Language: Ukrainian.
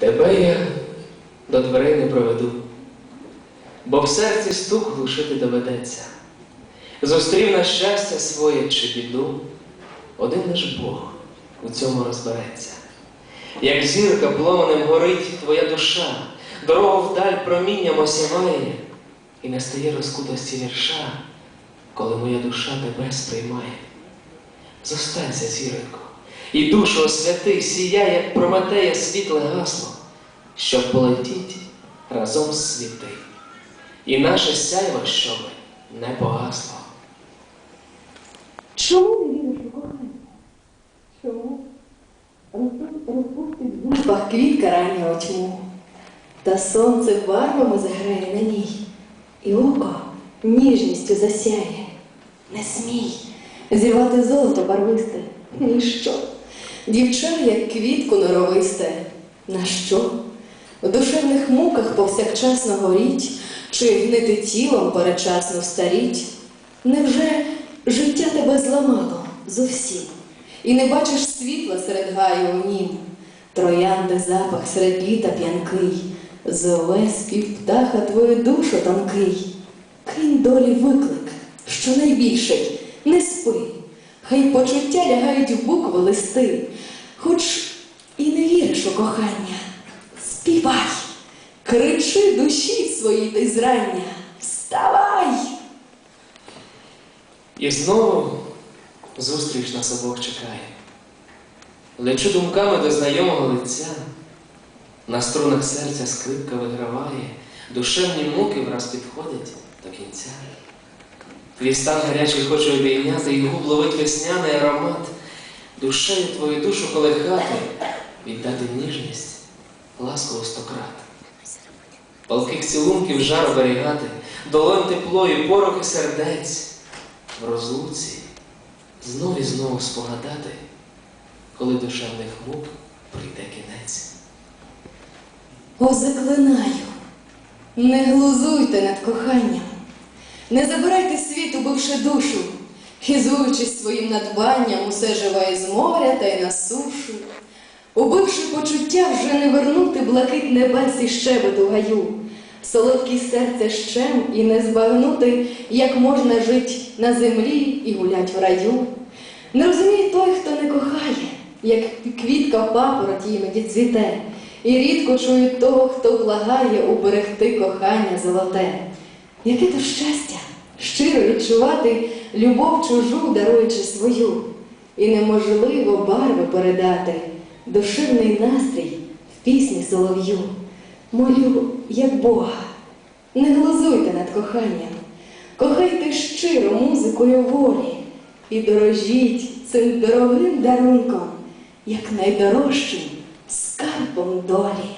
Тебе я до дверей не проведу, бо в серці стук глушити доведеться. Зустрів на щастя своє чи біду, один лиш Бог у цьому розбереться. Як зірка пломенем горить твоя душа, дорогу вдаль промінням осяває, і не стає розкутості вірша, коли моя душа тебе сприймає. Зостанься, зіронько, і душу освяти, сіяй, як Прометея світле гасло, щоб полетіть разом з світи, і наше сяйво, щоб не погасло. Чому не віриш у кохання? Чому? Розпустить в губах квітка раннього тьму, та сонце барвами заграє на ній, і око ніжністю засяє. Не смій зірвати золото барвисте, ніщо. Дівча, як квітку норовисте, на що? В душевних муках повсякчасно горіть, чи гнити тілом передчасно старіть? Невже життя тебе зламало зовсім, і не бачиш світла серед гаю у нім? Троянди запах серед літа п'янкий, зове спів птаха твою душу тонкий. Кинь долі виклик, що найбільший, не спи, хай почуття лягають в букви листи, хоч і не віриш у кохання. Співай, кричи душі своїй ти зрання, вставай! І знову зустріч нас обох чекає. Лечу думками до знайомого лиця, на струнах серця скрипка виграває, душевні муки враз підходять до кінця. Твій гарячий хочу обійняти, і губ ловить весняний аромат, душею твою душу колихати, віддати ніжність, ласково стократ. Палких цілунків жар оберігати, долонь тепло і порохи сердець в розлуці знов і знову спогадати, коли душевних мук прийде кінець. О, заклинаю, не глузуйте над коханням, не забирайте світ, убивши душу, хизуючись своїм надбанням, усе живе із моря та й на сушу. Убивши почуття, вже не вернути блакит небес і щебет у гаю, солодкий серця щем і не збагнути, як можна жить на землі і гулять в раю. Не розуміє той, хто не кохає, як квітка в папороті іноді цвіте, і рідко чують того, хто благає уберегти кохання золоте. Яке то щастя щиро відчувати любов чужу, даруючи свою, і неможливо барви передати, душевний настрій в пісні солов'ю. Молю, як Бога, не глузуйте над коханням, кохайте щиро музикою волі і дорожіть цим дорогим дарунком, як найдорожчим скарбом долі.